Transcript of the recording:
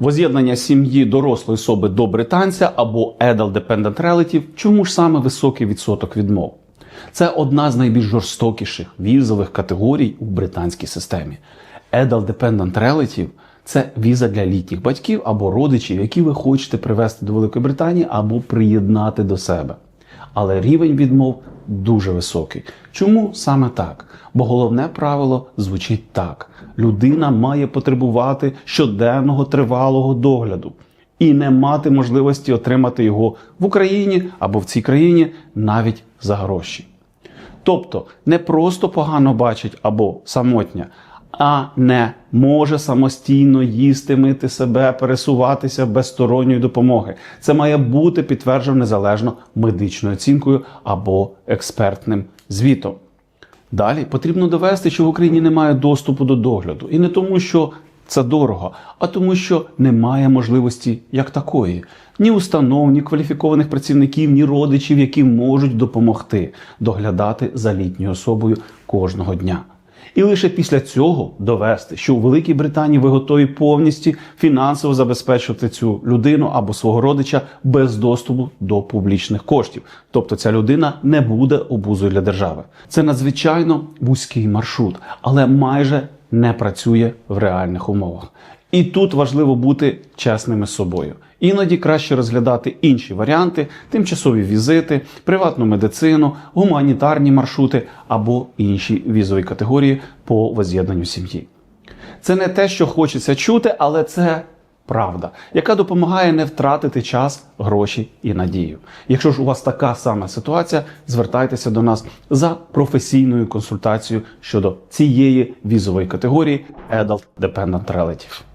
Воз'єднання сім'ї дорослої особи до британця або Adult Dependent Relative – чому ж саме високий відсоток відмов? Це одна з найбільш жорстокіших візових категорій у британській системі. Adult Dependent Relative – це віза для літніх батьків або родичів, які ви хочете привезти до Великої Британії або приєднати до себе. Але рівень відмов дуже високий. Чому саме так? Бо головне правило звучить так: людина має потребувати щоденного тривалого догляду і не мати можливості отримати його в Україні або в цій країні навіть за гроші. Тобто не просто погано бачить або самотня, а не може самостійно їсти, мити себе, пересуватися без сторонньої допомоги. Це має бути підтверджено незалежно медичною оцінкою або експертним звітом. Далі потрібно довести, що в Україні немає доступу до догляду. І не тому, що це дорого, а тому, що немає можливості як такої. Ні установ, ні кваліфікованих працівників, ні родичів, які можуть допомогти доглядати за літньою особою кожного дня. І лише після цього довести, що у Великій Британії ви готові повністю фінансово забезпечувати цю людину або свого родича без доступу до публічних коштів. Тобто ця людина не буде обузою для держави. Це надзвичайно вузький маршрут, але майже не працює в реальних умовах. І тут важливо бути чесними з собою. Іноді краще розглядати інші варіанти, тимчасові візити, приватну медицину, гуманітарні маршрути або інші візові категорії по воз'єднанню сім'ї. Це не те, що хочеться чути, але це правда, яка допомагає не втратити час, гроші і надію. Якщо ж у вас така сама ситуація, звертайтеся до нас за професійною консультацією щодо цієї візової категорії Adult Dependent Relative.